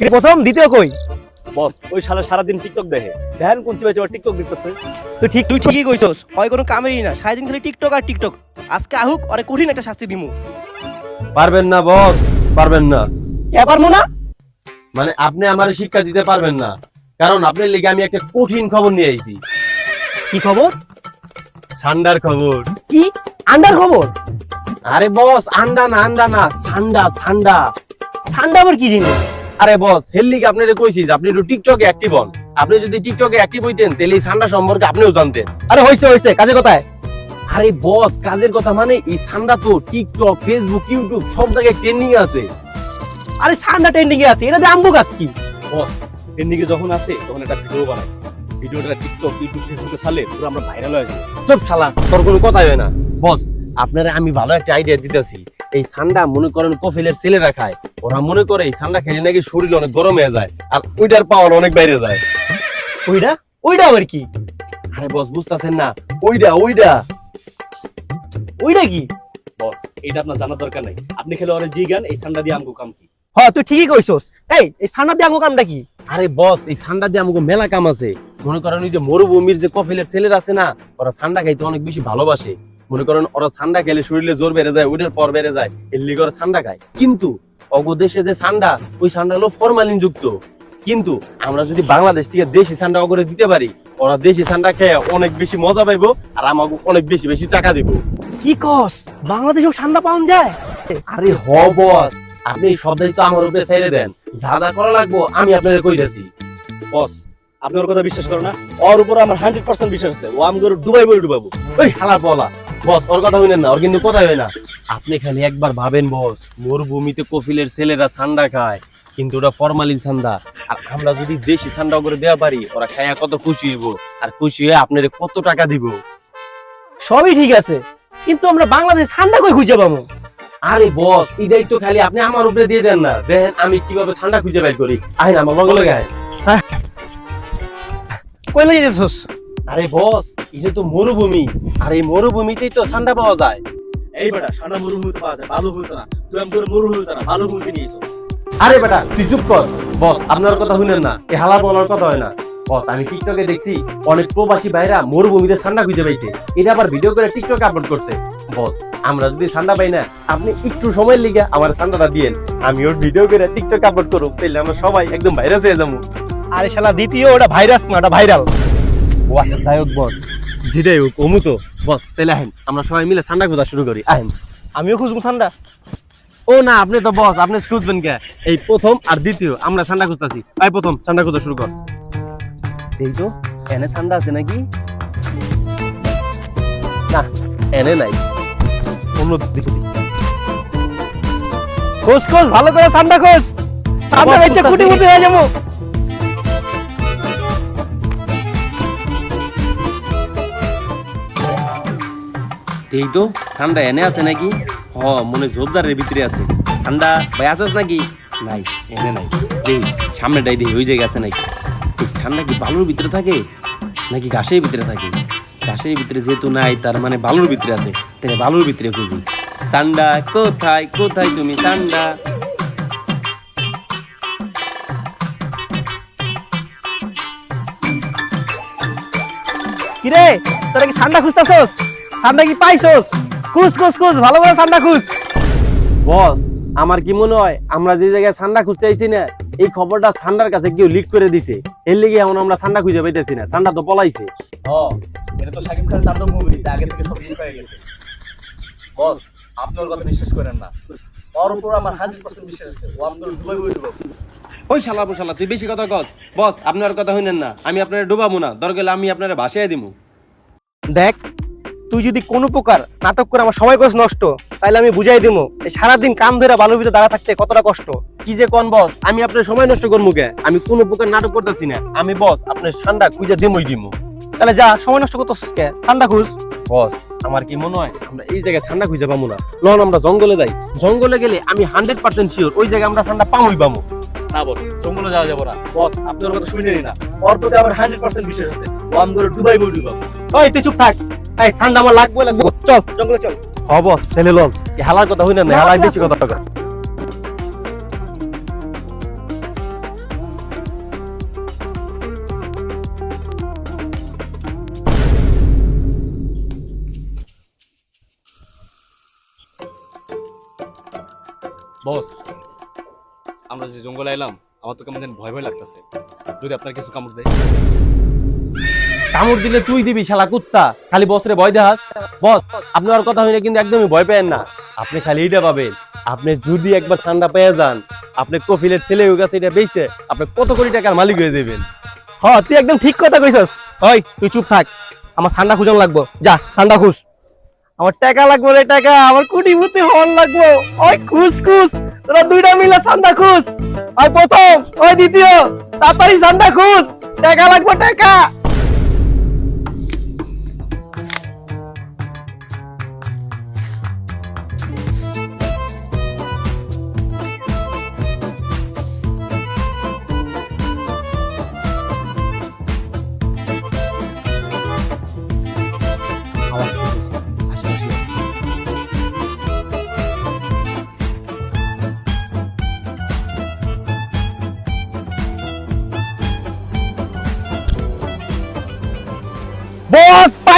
প্রথম দ্বিতীয় কই? বস ওই শালা সারাদিন টিকটক দেখে। দেখেন কোন চিবাই চিবাই টিকটক দেখতেছে। তুই ঠিক তুই ঠিকই কইছস ওই কোনো কামেরই না। সারাদিন খালি টিকটক আর টিকটক। আজকে আহুক ওরে কঠিন একটা শাস্তি দিমু। পারবেন না বস পারবেন না। কে পারব না? মানে আপনি আমার শিক্ষা দিতে পারবেন না। কারণ আপনার লেগে আমি একটা কঠিন খবর নিয়ে আইছি। কি খবর? ঠান্ডার খবর। কি? আন্ডার খবর? আরে বস আন্ডা না আন্ডা না ঠান্ডা ঠান্ডা ঠান্ডা আবার কি জিনিস? আরে বস হেল লিগে আপনারে কইছি যে আপনি একটু টিকটকে অ্যাক্টিভ হন। আপনি যদি টিকটকে অ্যাক্টিভ হইতেন তাহলে এই ঠান্ডা সম্পর্কে আপনিও জানতেন। আরে হইছে হইছে কাজে কথায়। আরে বস কাজের কথা মানে এই ঠান্ডা তো টিকটক ফেসবুক ইউটিউব সব জায়গায় ট্রেন্ডিং আছে। আরে ঠান্ডা ট্রেন্ডিং এ আছে এটা দিয়ে আমবো গাছ কি? বস এর যখন আছে তখন একটা ভিডিও বানাই। ভিডিওটা টিকটক ইউটিউব ফেসবুকে ছাড়লে পুরো আমরা ভাইরাল হয়ে যাব চুপ শালা তোর কোনো কথাই হয় না। বস আপনারা আমি ভালো একটা আইডিয়া দিতেছি। এই ঠান্ডা মনে করেন কফিলের ছেলেরা খায়। ওরা মনে করে এই ঠান্ডা খেলে নাকি শরীর অনেক গরম হয়ে যায় আর ওইটার পাওয়ার অনেক বাইরে যায়। ওইটা ওইটা আবার কি? আরে বস বুঝতেছেন না। ওইটা ওইটা ওইটা কি? বস এটা আপনার জানার দরকার নাই। আপনি খেলে অনেক জি গান এই ঠান্ডা দিয়ে আমগো কাম কি? হ্যাঁ তুই ঠিকই কইছস। এই এই ঠান্ডা দিয়ে আমগো কামটা কি? আরে বস এই ঠান্ডা দিয়ে আমাকে মেলা কাম আছে। মনে করেন ওই যে মরুভূমির যে কফিলের ছেলেরা আছে না ওরা ঠান্ডা খাইতে অনেক বেশি ভালোবাসে। মনে করেন ওরা ঠান্ডা খেলে শরীরে জোর বেড়ে যায় ওইটার পর বেড়ে যায় এর লিগে ওরা ঠান্ডা খায়। কিন্তু অগদেশে যে ঠান্ডা ওই ঠান্ডা হলো ফরমালিন যুক্ত। কিন্তু আমরা যদি বাংলাদেশ থেকে দেশি ঠান্ডা অগরে দিতে পারি ওরা দেশি ঠান্ডা খেয়ে অনেক বেশি মজা পাইবো আর আমাকে অনেক বেশি বেশি টাকা দিব। কি কস? বাংলাদেশেও ঠান্ডা পাওয়া যায়? আরে হ বস। আপনি সব দায়িত্ব আমার উপরে ছেড়ে দেন। যা যা করা লাগবো আমি আপনাদের কইতাছি। বস আপনি ওর কথা বিশ্বাস করো না। ওর উপর আমার হান্ড্রেড পার্সেন্ট বিশ্বাস আছে। ও আমগো ডুবাই বই ডুবাবো ওই হালা বলা। বস ওর কথা হইলেন না ওর কিন্তু কথাই হয় না। আপনি খালি একবার ভাবেন বস মরুভূমিতে কফিলের ছেলেরা খায় কিন্তু ওটা ফরমালিন আর আমরা যদি দেশি ঠান্ডা করে দেওয়া পারি ওরা খায়া কত খুশি হইব। আর খুশি হয়ে আপনার কত টাকা দিব। সবই ঠিক আছে কিন্তু আমরা বাংলাদেশ ঠান্ডা কই খুঁজে পাবো? আরে বস এই দায়িত্ব খালি আপনি আমার উপরে দিয়ে দেন না। দেখেন আমি কীভাবে ঠান্ডা খুঁজে বের করি। আহেন আমার লগে লগে আহেন কই লাগে আরে বস এটা তো মরুভূমি আর এই মরুভূমিতেই তো ঠান্ডা পাওয়া যায়। এই বেটা ঠান্ডা মরুভূমিতে পাওয়া যায় ভালো ভূমিতে না। তুই আমগো মরুভূমিতে না ভালো ভূমিতে নিয়েছো আরে বেটা তুই চুপ কর। বস আপনার কথা শুনেন না এ হালা বলার কথা হয় না। বস আমি টিকটকে দেখছি অনেক প্রবাসী ভাইরা মরুভূমিতে ঠান্ডা খুঁজে পাইছে। এটা আবার ভিডিও করে টিকটকে আপলোড করছে। বস আমরা যদি ঠান্ডা পাই না আপনি একটু সময় লিগে আমার ঠান্ডাটা দিয়েন। আমি ওর ভিডিও করে টিকটকে আপলোড করব তাহলে আমরা সবাই একদম ভাইরাস হয়ে যাব। আরে শালা দ্বিতীয় ওটা ভাইরাস না ওটা ভাইরাল ও আচ্ছা যাই হোক বস। যেটাই হোক অমু তো। বস তাহলে আহেন আমরা সবাই মিলে ঠান্ডা খোঁজা শুরু করি আহেন। আমিও খুঁজবো ঠান্ডা ও না আপনি তো বস আপনি খুঁজবেন কে? এই প্রথম আর দ্বিতীয় আমরা ঠান্ডা খুঁজতেছি। এই প্রথম ঠান্ডা খোঁজা শুরু কর। এই তো এনে ঠান্ডা আছে নাকি? না এনে নাই। অন্য দিকে। খোঁজ খোঁজ ভালো করে ঠান্ডা খোঁজ। ঠান্ডা হচ্ছে। কুটি মুটি হয়ে যাব। এই তো, ঠান্ডা এনে আছে নাকি? হ, মনে ঝোপঝাড়ের ভিতরে আছে। ঠান্ডা ভাই আছিস নাকি? নাই, এনে নাই। দেই, সামনেটাই দেই, ওই জায়গায় আছে নাকি? এই ঠান্ডা কি বালুর ভিতরে থাকে? নাকি ঘাসের ভিতরে থাকে? ঘাসের ভিতরে যেহেতু নাই, তার মানে বালুর ভিতরে আছে। তাহলে বালুর ভিতরে খুঁজি। চান্ডা কোথায় কোথায় তুমি চান্ডা কিরে, তোরা কি ঠান্ডা খুঁজতাছস? ঠান্ডা কি পাইছস? খুঁজ খুঁজ খুঁজ ভালো করে ঠান্ডা খুঁজ। বস আমার কি মনে হয় আমরা যে জায়গায় ঠান্ডা খুঁজতে আইছি না এই খবরটা ঠান্ডার কাছে কেউ লিক করে দিছে। এর লেগে এখন আমরা ঠান্ডা খুঁজে পাইতেছি না ঠান্ডা তো পলাইছে। এটা তো সাকিব খানের তাণ্ডব মুভি আগে থেকে সব লিক হয়ে গেছে। বস আপনার কথা বিশ্বাস করেন না। ওর উপর আমার হান্ড্রেড পার্সেন্ট বিশ্বাস আছে ও ডুবাই বই ডুবাবো ওই শালা শালা তুই বেশি কথা কস। বস আপনার কথা হইনেন না আমি আপনার ডুবাবো না দরকার আমি আপনার ভাসায় দিমু। দেখ তুই যদি কোনো প্রকার নাটক করে আমার সময় কষ্ট নষ্ট তাহলে আমি বুঝাই দিমু এই সারাদিন কাম ধরে বালুর ভিতরে দাঁড়া থাকতে কতটা কষ্ট। কি যে কোন বস আমি আপনার সময় নষ্ট করব কে আমি কোনো প্রকার নাটক করতেছি না আমি বস আপনার ঠান্ডা খুঁজে দিমই দিমু। তাহলে যা সময় নষ্ট করতেছিস কে? ঠান্ডা খুঁজ। বস আমার কি মনে হয় আমরা এই জায়গায় ঠান্ডা খুঁজে পাবো না? লন আমরা জঙ্গলে যাই। জঙ্গলে গেলে আমি হান্ড্রেড পার্সেন্ট শিওর ওই জায়গায় আমরা ঠান্ডা পামই পাবো না বস জঙ্গলে যাওয়া যাব না। বস আপনার কথা শুনেনি না ওর প্রতি আমার হান্ড্রেড পার্সেন্ট বিশ্বাস আছে। ও আমগো ডুবাই বই ডুবাবো। ওই তুই চুপ থাক। এই আমার চল। জঙ্গলে চল। লল। হেলার কথা না বেশি কথা বস আমরা যে জঙ্গলে এলাম আমার তো কেমন যেন ভয় ভয় লাগতেছে। যদি আপনার কিছু কামড় দেয়। কামড় দিলে তুই দিবি, শালা কুত্তা। খালি বসরে ভয় দেখাস। বস আপনার কথা হইলে কিন্তু একদমই ভয় পেয়েন না। আপনি খালি এইটা পাবেন আপনি যদি একবার ঠান্ডা পেয়ে যান, আপনি কফিলের ছেলে হয়ে গেছে, এটা বেচে আপনি কত কোটি টাকার মালিক হয়ে দেবেন হ, তুই একদম ঠিক কথা কইছস। ওই, তুই চুপ থাক। আমার ঠান্ডা খুঁজন লাগবো। যা, ঠান্ডা খুঁজ। আমার টাকা লাগবো রে টাকা, আমার কোটি ভূতি হল লাগবো। ওই, খুঁজ খুঁজ। তোরা দুইটা মিলে ঠান্ডা খুঁজ। ওই, প্রথম, ওই, দ্বিতীয়। তাড়াতাড়ি ঠান্ডা খুঁজ। টাকা লাগবো, টাকা।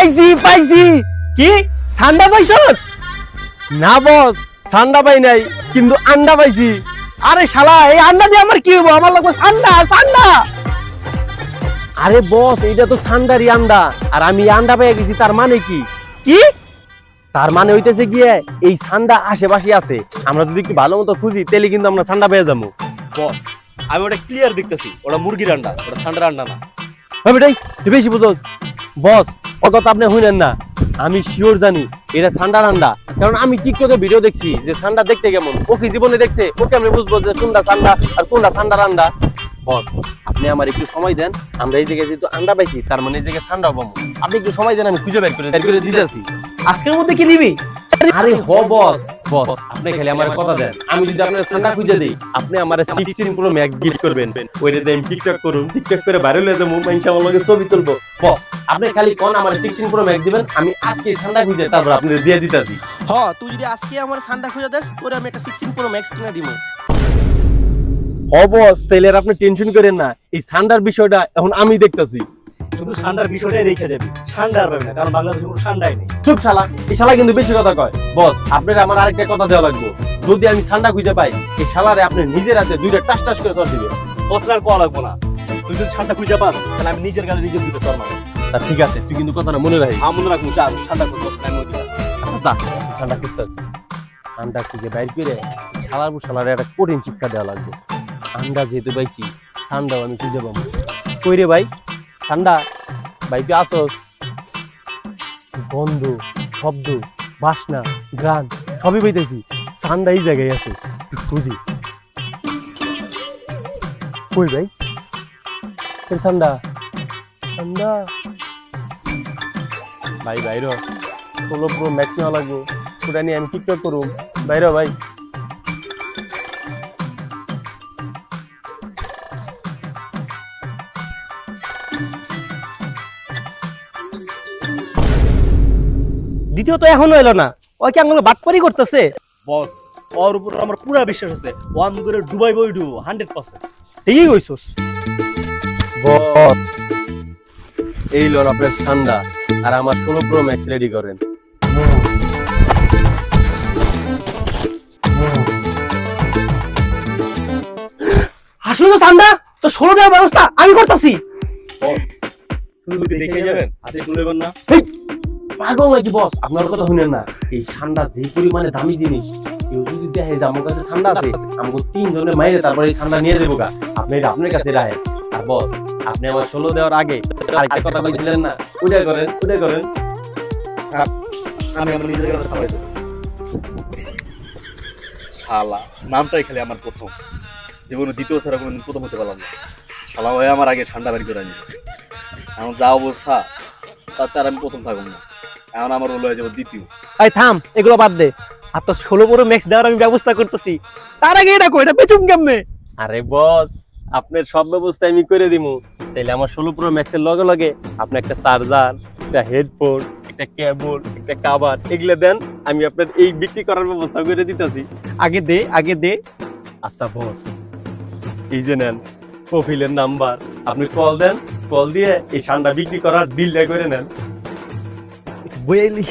পাইছি পাইছি। কি? ঠান্ডা পাইছস? না বস ঠান্ডা পাই নাই, কিন্তু আন্ডা পাইছি। আরে শালা, এই আন্ডা দিয়ে আমার কি হব আমার লাগবে ঠান্ডা ঠান্ডা আরে বস তো ঠান্ডারই আন্ডা। আর আমি আন্ডা পেয়ে গেছি, তার মানে কি? কি? তার মানে হইতেছে গিয়ে, এই ঠান্ডা আশেপাশে আছে। আমরা যদি একটু ভালো মতো খুঁজি তাহলে কিন্তু আমরা ঠান্ডা পেয়ে যাব। বস, আমি ওটা ক্লিয়ার দেখতেছি, ওটা মুরগির আন্ডা, ওটা ঠান্ডার আন্ডা না। তুই বেশি বুঝোস। বস ওর কথা আপনি শুনেন না। আমি শিওর জানি এটা ঠান্ডা ঠান্ডা কারণ আমি টিকটকে ভিডিও দেখছি যে ঠান্ডা দেখতে কেমন। ও কি জীবনে দেখছে? ওকে আমি বুঝব যে কোনটা ঠান্ডা আর কোনটা ঠান্ডা ঠান্ডা বস আপনি আমার একটু সময় দেন। আমরা এই জায়গায় যেহেতু আন্ডা পাইছি তার মানে এই জায়গায় ঠান্ডা পাবো। আপনি একটু সময় দেন আমি খুঁজে বের করে বের করে দিতেছি। আজকের মধ্যে কি দিবি আরে হ বস বস আপনি খালি আমার কথা দেন। আমি যদি আপনার ঠান্ডা খুঁজে দিই আপনি আমার সিক্সটিন প্রো ম্যাক্স গিফট করবেন। ওইটা দিয়ে আমি টিকটক করুন টিকটক করে ভাইরাল হয়ে যাব মানুষ আমার লগে ছবি তুলবো। বস আপনি খালি কোন আমার সিক্সটিন প্রো ম্যাক্স দিবেন আমি আজকে ঠান্ডা খুঁজে তারপর আপনি দিয়ে দিতেছি হ তুই যদি আজকে আমার ঠান্ডা খুঁজে দেস তোরে আমি একটা সিক্সটিন প্রো ম্যাক্স কিনে দিব হ বস তাহলে আর আপনি টেনশন করেন না। এই ঠান্ডার বিষয়টা এখন আমি দেখতেছি। শুধু ঠান্ডার বিষয়টাই দেখে যাবি। ঠান্ডা আর পাবি না কারণ বাংলাদেশে কোনো ঠান্ডাই নেই। চুপ শালা এই শালা কিন্তু বেশি কথা কয়। বস আপনার আমার আরেকটা কথা দেওয়া লাগবে। যদি আমি ঠান্ডা খুঁজে পাই এই শালারে আপনি নিজের হাতে দুইটা টাস টাস করে ধর দিবেন। বসরা কোয়া লাগবো না। তুই যদি ঠান্ডা খুঁজে পাস তাহলে আমি নিজের গালে নিজের দিতে তোর মারবো। তা ঠিক আছে তুই কিন্তু কথাটা মনে রাখিস। আমার মনে রাখব যা ঠান্ডা খুঁজ বসরা আমি আচ্ছা, ঠান্ডা খুঁজতে। ঠান্ডা খুঁজে বাইর করে শালার শালারে একটা কঠিন শিক্ষা দেওয়া লাগবে। ঠান্ডা যেহেতু পাইছি ঠান্ডাও আমি খুঁজে পাবো। কই রে ভাই? ঠান্ডা তুই আসস। গন্ধ, শব্দ, বাসনা গান সবই পাইতেছি। ঠান্ডা এই জায়গায় আছে খুঁজি। কই ভাই? এই ঠান্ডা? ভাই, বাইর ষোলো প্রো ম্যাক্স নেওয়া লাগবো। ওটা নিয়ে আমি টিকটক করুম। বাইরে ভাই। দ্বিতীয়ত এখনও এলো না। ওই কি আঙুলো বাটপারি করতেছে? বস ওর উপর আমার পুরো বিশ্বাস আছে। ওয়ান করে ডুবাই বই ডুবো হান্ড্রেড পার্সেন্ট। ঠিকই কইছস। বস এই লোন আপনার ঠান্ডা আর আমার ষোলো প্রো ম্যাক্স রেডি করেন। আসলে তো ঠান্ডা তো ষোলো দেওয়ার ব্যবস্থা আমি করতেছি। বস শুধু দেখে যাবেন হাতে তুলেবেন না। পাগল নাকি বস আপনার কথা শুনেন না। এই ঠান্ডা যে পরিমাণে দামি জিনিস, কেউ যদি দেখে যে আমার কাছে ঠান্ডা আছে, আমাকে তিন জনের মাইরে তারপরে এই ঠান্ডা নিয়ে যাব গা। আপনি আপনার কাছে রাখেন। আর বস, আপনি আমার ষোলো দেওয়ার আগে কথা বলছিলেন না? ওটা করেন ওটা করেন। আমি আমার নিজের কাছে শালা, নামটাই খালি আমার প্রথম। জীবনে দ্বিতীয় ছাড়া প্রথম হতে পারলাম না। শালা হয়ে আমার আগে ঠান্ডা বাড়ি করে এখন যা অবস্থা, তার আমি প্রথম থাকব না। এখন আমার রোল হয়ে যাব দ্বিতীয়। এই থাম এগুলো বাদ দে। আর তো ষোলো বড় ম্যাক্স দেওয়ার আমি ব্যবস্থা করতেছি। তার আগে এটা কই এটা বেচুম কেমনে? আরে বস আপনার সব ব্যবস্থা আমি করে দিমু। তাইলে আমার ষোলো প্রো ম্যাক্সের লগে লগে আপনি একটা চার্জার একটা হেডফোন একটা কেবল একটা কাভার এগুলো দেন আমি আপনার এই বিক্রি করার ব্যবস্থা করে দিতেছি। আগে দে আগে দে। আচ্ছা বস এই যে নেন প্রোফাইলের নাম্বার আপনি কল দেন কল দিয়ে এই ঠান্ডা বিক্রি করার বিলটা করে নেন। Willy.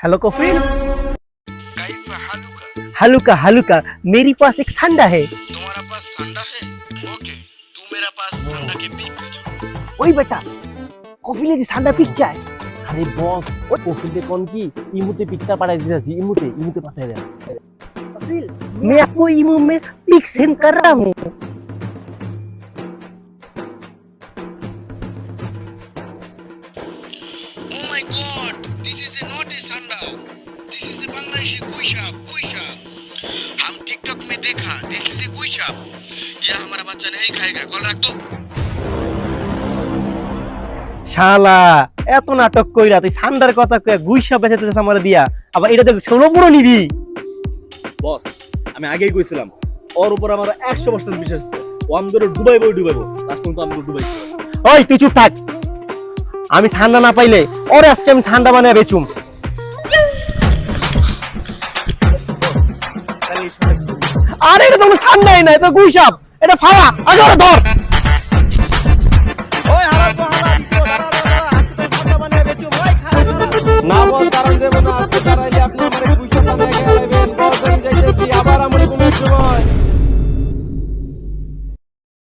हेलो कॉफी हलुका हलुका मेरे पास एक संडा है तुम्हारा पास संडा है ओके तू मेरा पास संडा के पिक भेजो ओए बेटा কফি লেগে সান্ডা পিক চায় আরে বস ওই কফিতে কোন কি ইমুতে পিকটা পাঠাই দিতেছি ইমুতে ইমুতে পাঠাই দেন मैं आपको इमो में पिक सेंड कर रहा हूँ Oh my god, this is a not a sanda. This is a Bangladeshi गुइशाप गुइशाप हम टिकटॉक में देखा दिस इज ए गुइशाप ये हमारा बच्चा नहीं खाएगा कॉल रख दो শালা এত নাটক কইরা তুই সান্ডার কথা কয়ে গুইসা বেঁচেতেছিস আমার দিয়া আবার এটা দেখ ষোলো পুরো নিবি বস আমি আগেই কইছিলাম ওর উপর আমার একশো পার্সেন্ট বিশ্বাস আছে। ও আমি ধরে ডুবাইবো ডুবাইবো। লাস্ট পর্যন্ত আমি ডুবাই ওই তুই চুপ থাক। আমি ঠান্ডা না পাইলে ওরে আজকে আমি ঠান্ডা বানিয়ে বেচুম। আরে এটা তো ঠান্ডাই না এটা গুইসাপ এটা ফাড়া আগে ধর।